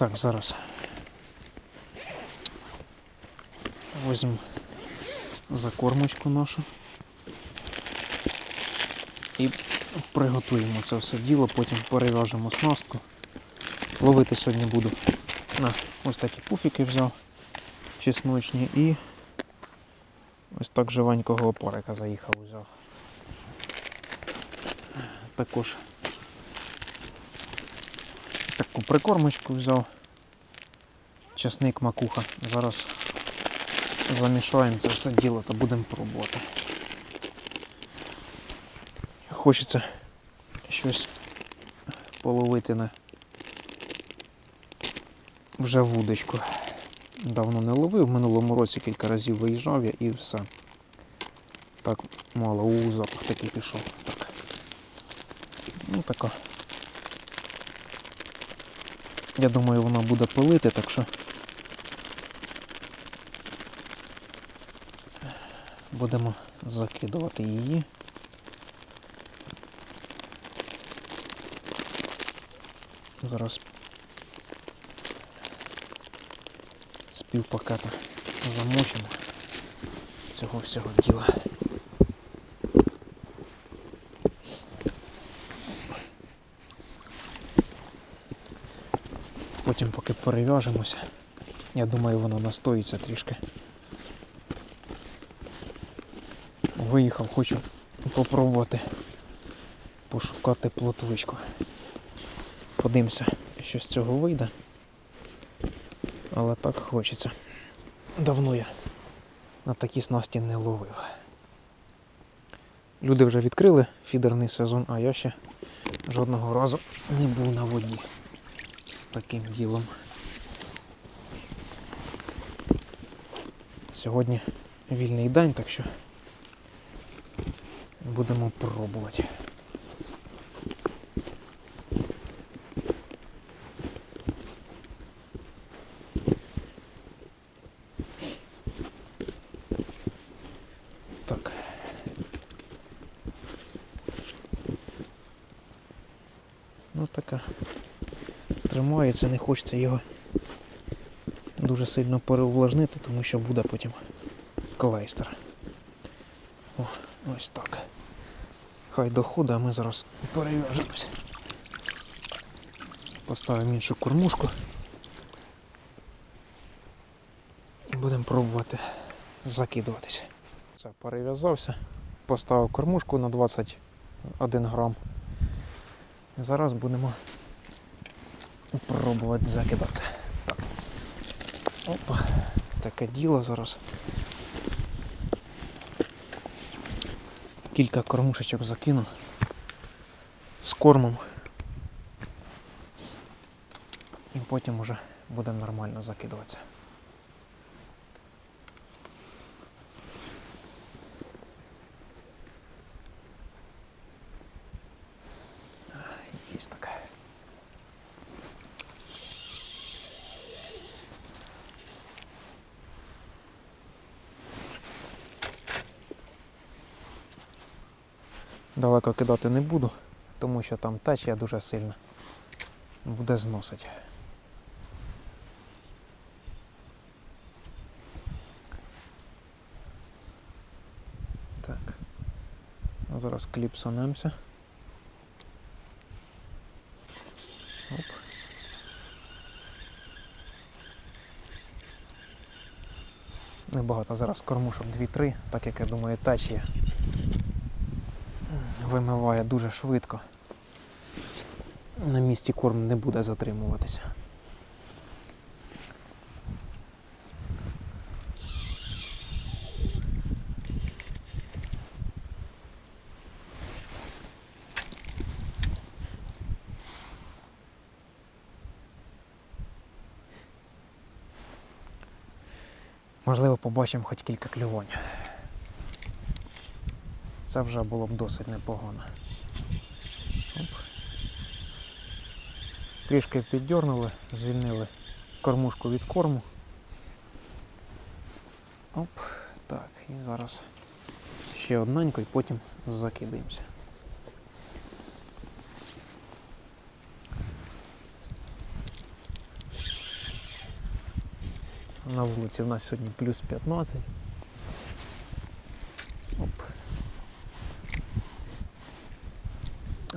Так, зараз. Візьму закормочку нашу. І приготуємо це все діло, потім перев'яжемо снастку. Ловити сьогодні буду. На, ось такі пуфіки взяв чесночні і ось так живенького опарика заїхав взяв. Також таку прикормочку взяв. Чесник макуха. Зараз замішаємо це все діло та будемо пробувати. Хочеться щось половити на вже вудочку. Давно не ловив, в минулому році кілька разів виїжджав я і все. Так, мало, у запах такий пішов. Так. Ну така. Я думаю, вона буде пилити, так що будемо закидувати її. Зараз з півпакета замочимо цього всього діла. Потім поки перев'яжемося, я думаю, воно настоїться трішки. Виїхав, хочу попробувати пошукати плотвичку. Подивимося, що з цього вийде. Але так хочеться. Давно я на такі снасті не ловив. Люди вже відкрили фідерний сезон, а я ще жодного разу не був на воді таким ділом. Сьогодні вільний день, так що будемо пробувати. Так. Ну така. Тримається, не хочеться його дуже сильно переувлажнити, тому що буде потім клейстер. О, ось так. Хай доходить, а ми зараз перев'яжемося. Поставимо іншу кормушку. І будемо пробувати закидуватися. Це перев'язався, поставив кормушку на 21 грам. Зараз будемо пробувати закидатися. Так. Опа, таке діло зараз. Кілька кормушечок закину з кормом. І потім уже будемо нормально закидуватися. Далеко кидати не буду, тому що там течія дуже сильно буде зносити. Так. Зараз кліпсонемося. Оп. Небагато зараз кормушок 2-3, так як я думаю, течія вимиває дуже швидко. На місці корм не буде затримуватися. Можливо, побачимо хоч кілька клювань. Це вже було б досить непогано. Оп. Трішки піддернули, звільнили кормушку від корму. Оп, так, і зараз ще одненько і потім закидаємося. На вулиці в нас сьогодні плюс 15. Оп.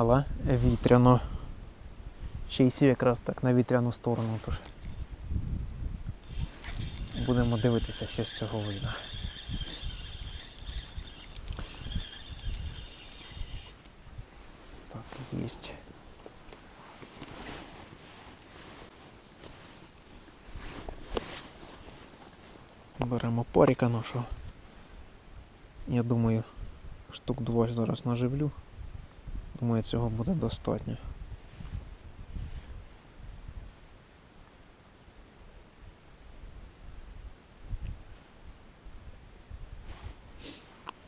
Але вітряно. Ще й сів якраз так на вітряну сторону, тож будемо дивитися, що з цього вийде. Так, єсть. Беремо паріка нашого. Я думаю, штук два зараз наживлю. Думаю, цього буде достатньо.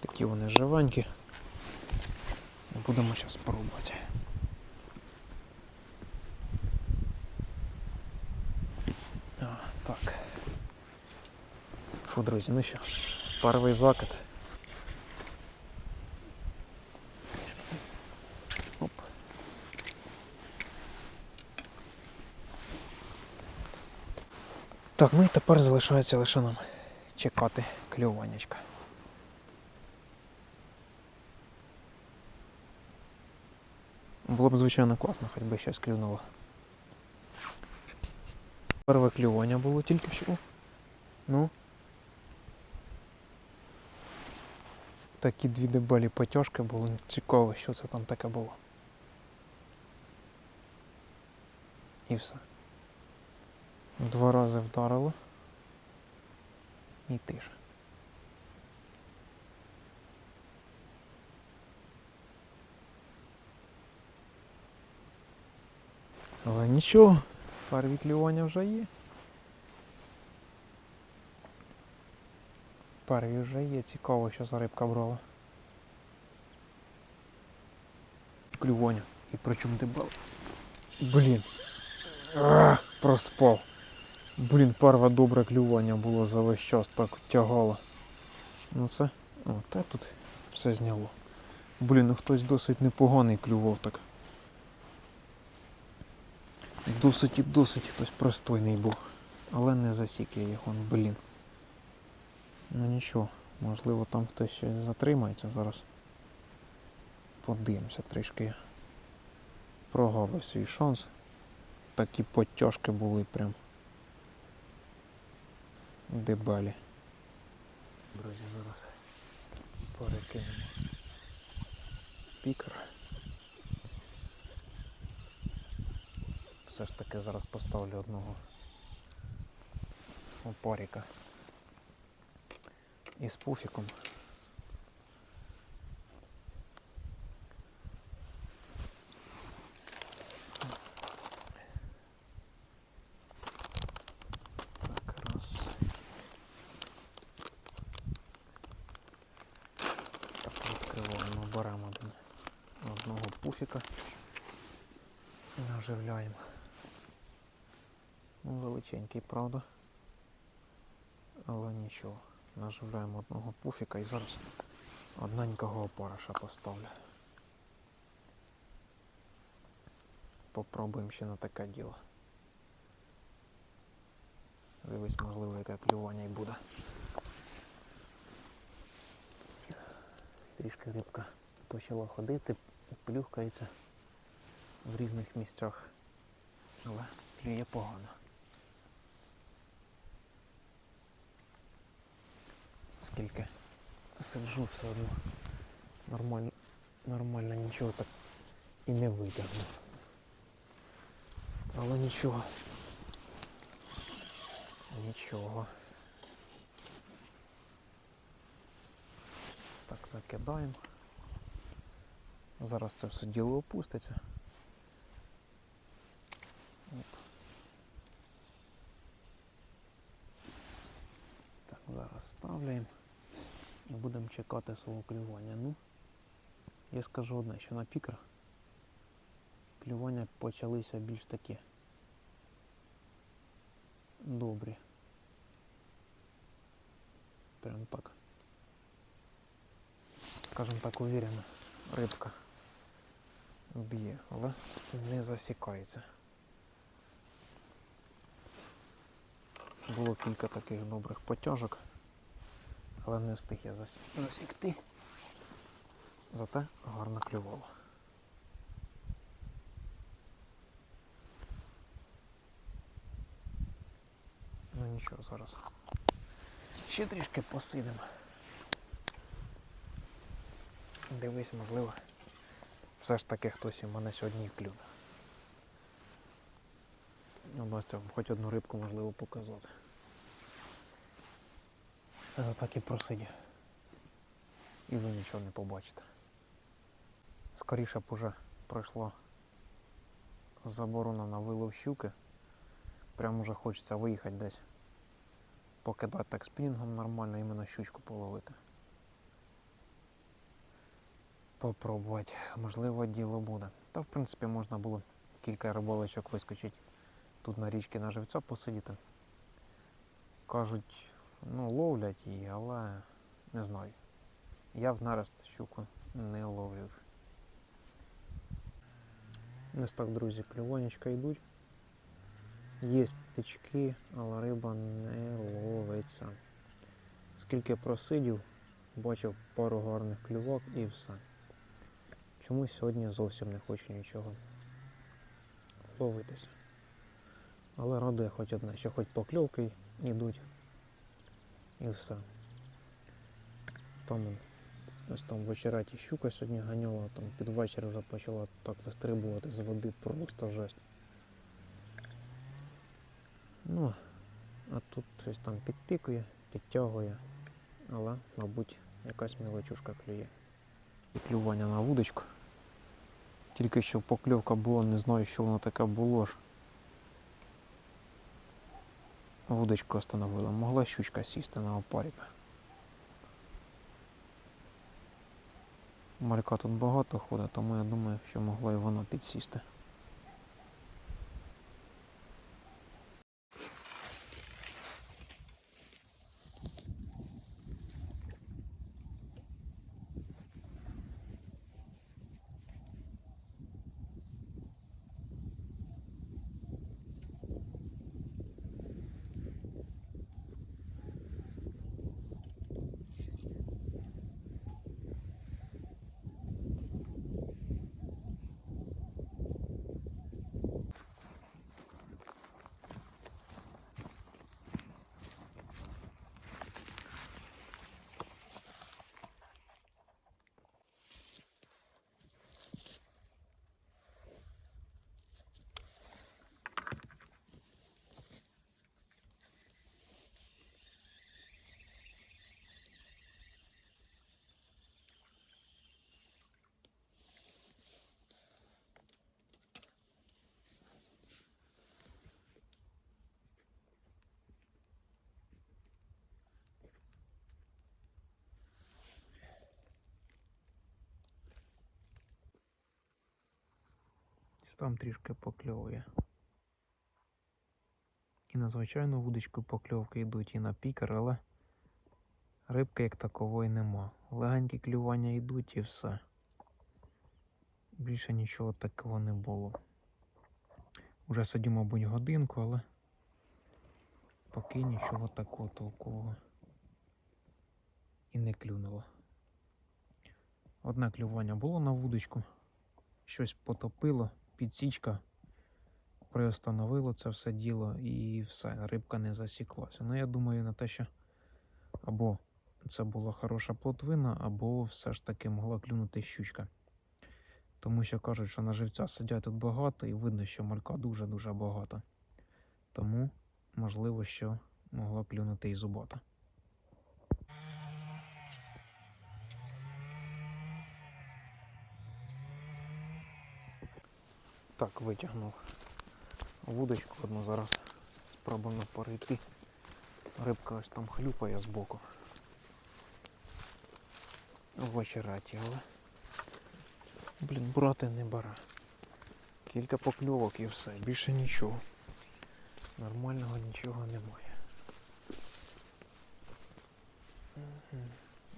Такі вони живенькі. Будемо зараз пробувати. А, так. Фу, друзі, ну що, перший закид. Так, ну і тепер залишається лише нам чекати клюваннячка. Було б звичайно класно, хоч би щось клюнуло. Перше клювання було тільки що. Ну. Такі дві дебелі потяжки були. Цікаво, що це там таке було. І все. Два рази вдарило. І тиша. Але нічого, перві клювання вже є. Перві вже є, цікаво, що за рибка брала. Клювання. І причому дебел. Блін. А, проспав. Блін, перше добре клювання було за весь час, так тягало. Ну це. О, та тут все зняло. Блін, ну хтось досить непоганий клював так. Досить і досить хтось пристойний був. Але не засік я його, блін. Ну нічого, можливо там хтось щось затримається зараз. Подивимося трішки. Прогавив свій шанс. Такі потяжки були прям. Дебалі. Друзі, зараз перекинемо пікер. Все ж таки зараз поставлю одного опаріка із пуфіком. Так, раз. Так, відкриваємо, беремо один, одного пуфіка і наживляємо. Ну, величенький, правда. Але нічого. Наживляємо одного пуфіка і зараз одненького опариша поставлю. Попробуємо ще на таке діло. Дивись, можливо, яке клювання й буде. Трішки рибка почала ходити, плюхкається в різних місцях, але клює погано. Скільки сиджу все одно нормально, нормально нічого так і не витягну. Але нічого. Нічого. Так закидаємо. Зараз це все діло опуститься. Оп. Так, ставляємо і будемо чекати свого клювання. Ну, я скажу одне, що на пікер клювання почалися більш такі добрі. Прям так. Скажем так, уверенно, рибка б'є, але не засікається. Було кілька таких добрих потяжок, але не встиг я зас- засікти. Зате гарно клювало. Ну нічого, зараз. Ще трішки посидимо. Дивись, можливо, все ж таки хтось і мене сьогодні клюне. Вдасться вам хоч одну рибку можливо показати. Та так і просидя. І ви нічого не побачите. Скоріше б уже пройшла заборона на вилов щуки. Прям уже хочеться виїхати десь. Покидати так спінінгом нормально, іменно щучку половити. Попробувати. Можливо, діло буде. Та в принципі можна було кілька рибалочок вискочити тут на річці на живця посидіти. Кажуть, ну, ловлять її, але не знаю. Я в нарест щуку не ловлю. Ось так, друзі, клювонечка йдуть. Є тички, але риба не ловиться. Скільки просидів, бачив пару гарних клювок і все. Чомусь сьогодні зовсім не хочу нічого ловитися. Але радує хоч одне, що хоч покльовки йдуть і все. Там ось там вечераті щука сьогодні ганяла, там під вечір вже почала так вистрибувати з води, просто жесть. Ну, а тут щось там підтикує, підтягує, але, мабуть, якась мілочушка клює. Клювання на вудочку. Тільки що покльовка була, не знаю, що воно таке було ж. Вудочку остановила. Могла щучка сісти на опаріка. Малька тут багато ходить, тому я думаю, що могла і вона підсісти. Там трішки покльовує. І на звичайну вудочку покльовки йдуть, і на пікер, але рибки як такової нема. Легенькі клювання йдуть і все. Більше нічого такого не було. Уже сидю, мабуть, годинку, але поки нічого такого толкового і не клюнуло. Одне клювання було на вудочку, щось потопило, підсічка приостановило це все діло і все, рибка не засіклася. Ну, я думаю на те, що або це була хороша плотвина, або все ж таки могла клюнути щучка. Тому що кажуть, що на живця сидять тут багато і видно, що малька дуже-дуже багато. Тому, можливо, що могла клюнути і зубота. Так, витягнув вудочку одну зараз. Спробуємо перейти. Рибка ось там хлюпає збоку. В очераті, але. Блін, брати не бара. Кілька покльовок і все, більше нічого. Нормального нічого немає.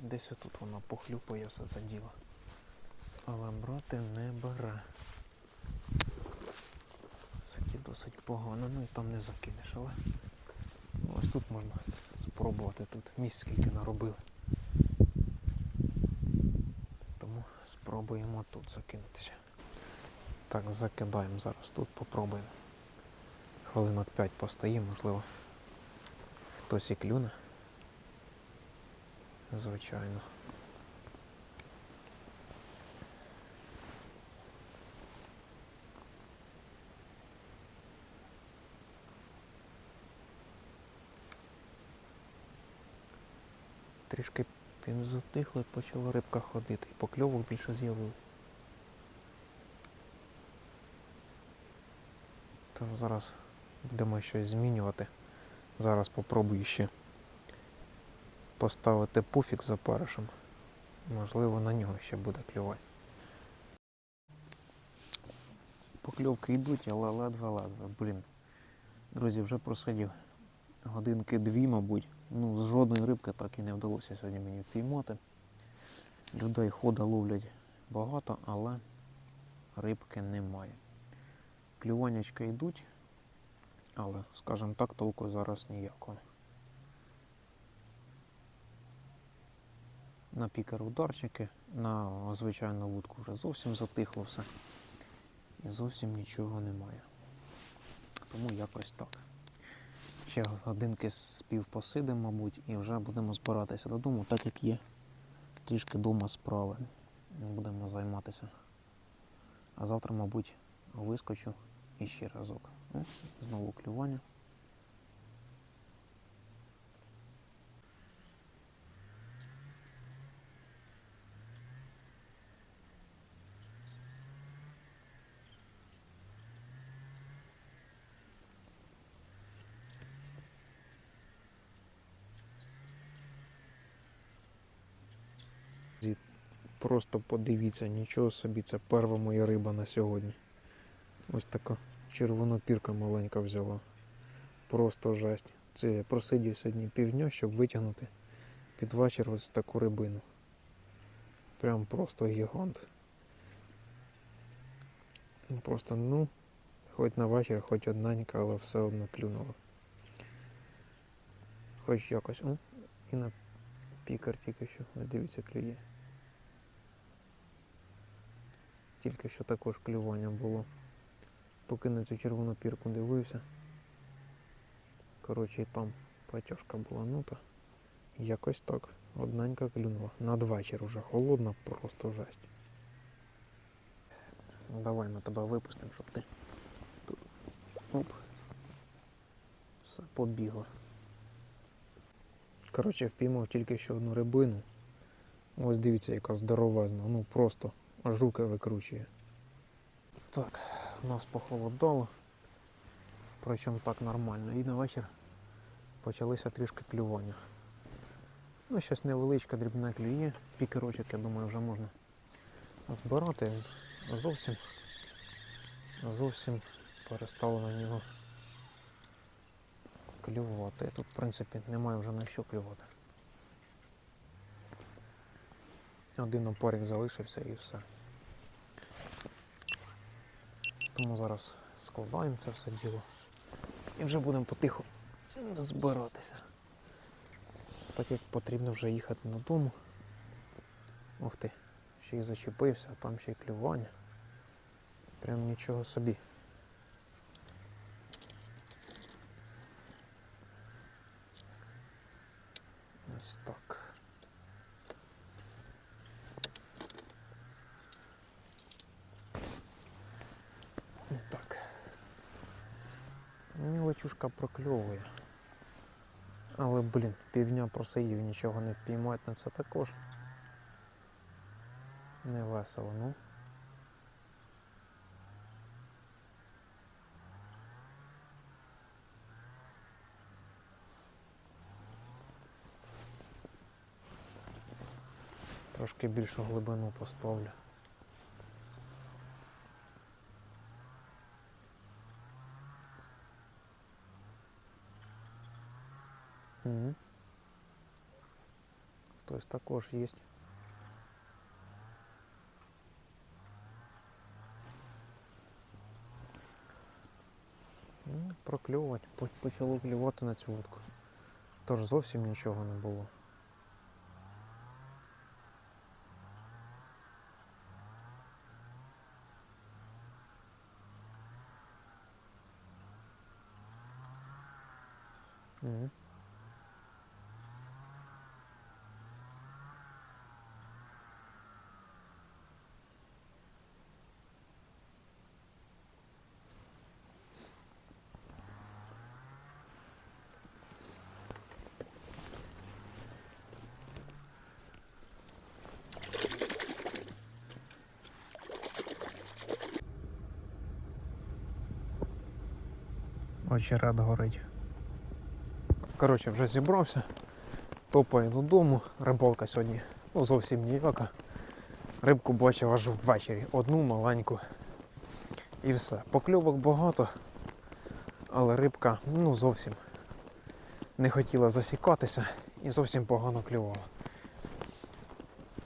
Десь отут вона похлюпає все це діло. Але брати не бере. Кстати, погано, ну і там не закинеш, але ось тут можна спробувати. Тут місць скільки наробили. Тому спробуємо тут закинутися. Так, закидаємо зараз тут, попробуємо. Хвилинок 5 постоїмо, можливо. Хтось і клюне. Звичайно. Трішки підзатихли, почала рибка ходити. І покльовок більше з'явилось. Тож зараз будемо щось змінювати. Зараз попробую ще поставити пуфік за паришем. Можливо, на нього ще буде клювати. Покльовки йдуть, але ледве-ледве. Блін. Друзі, вже просидів годинки дві, мабуть. Ну, жодної рибки так і не вдалося сьогодні мені впіймати. Людей хода ловлять багато, але рибки немає. Клюваннячка йдуть, але, скажімо так, толку зараз ніякого. На пікер ударчики, на звичайну вудку вже зовсім затихло все. І зовсім нічого немає. Тому якось так. Ще годинки з пів посидимо, мабуть, і вже будемо збиратися додому, так як є трішки дома справи. Будемо займатися. А завтра, мабуть, вискочу і ще разок. Знову клювання. Просто подивіться, нічого собі, це перша моя риба на сьогодні. Ось така червонопірка маленька взяла. Просто жесть. Це я просидів сьогодні півдня, щоб витягнути під вечір ось таку рибину. Прям просто гігант. Ну, Просто, ну, хоч на вечір, хоч одненька, але все одно клюнуло. Хоч якось. О, і на пікар тільки що. Дивіться, клює. Тільки що також клювання було. Поки на цю червону пірку дивився. Коротше, і там потяжка була, ну та якось так. Одненька клюнула. Надвечір уже холодно, просто жесть. Ну, Давай ми тебе випустимо, щоб ти тут. Оп. Все, побігло. Коротше, впіймав тільки ще одну рибину. Ось дивіться, яка здоровезна. Ну просто аж руки викручує. Так, у нас похолодало. Причому так нормально. І на вечір почалися трішки клювання. Ну, щось невеличке, дрібне клює. Пікерочок, я думаю, вже можна збирати. Зовсім зовсім перестало на нього клювати. Тут, в принципі, немає вже на що клювати. Один опорик залишився і все. Тому зараз складаємо це все діло і вже будемо потиху збиратися. Так як потрібно вже їхати додому. Ух ти, ще й зачепився, а там ще й клювання. Прям нічого собі. Ось так. Так. Мілочушка прокльовує. Але, блін, півдня просидів, нічого не впіймати на це також. Не весело, ну. Трошки більшу глибину поставлю. Хтось також є. Ну, прокльовувати, по- почало клювати на цю вудку. Тож зовсім нічого не було. Очеред горить. Коротше, вже зібрався. Топаю додому. Рибалка сьогодні ну, зовсім ніяка. Рибку бачив аж ввечері. Одну маленьку. І все. Покльовок багато, але рибка ну зовсім не хотіла засікатися і зовсім погано клювала.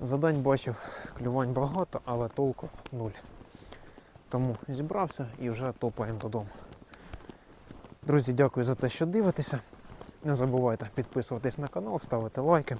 За день бачив клювань багато, але толку нуль. Тому зібрався і вже топаємо додому. Друзі, дякую за те, що дивитеся. Не забувайте підписуватись на канал, ставити лайки.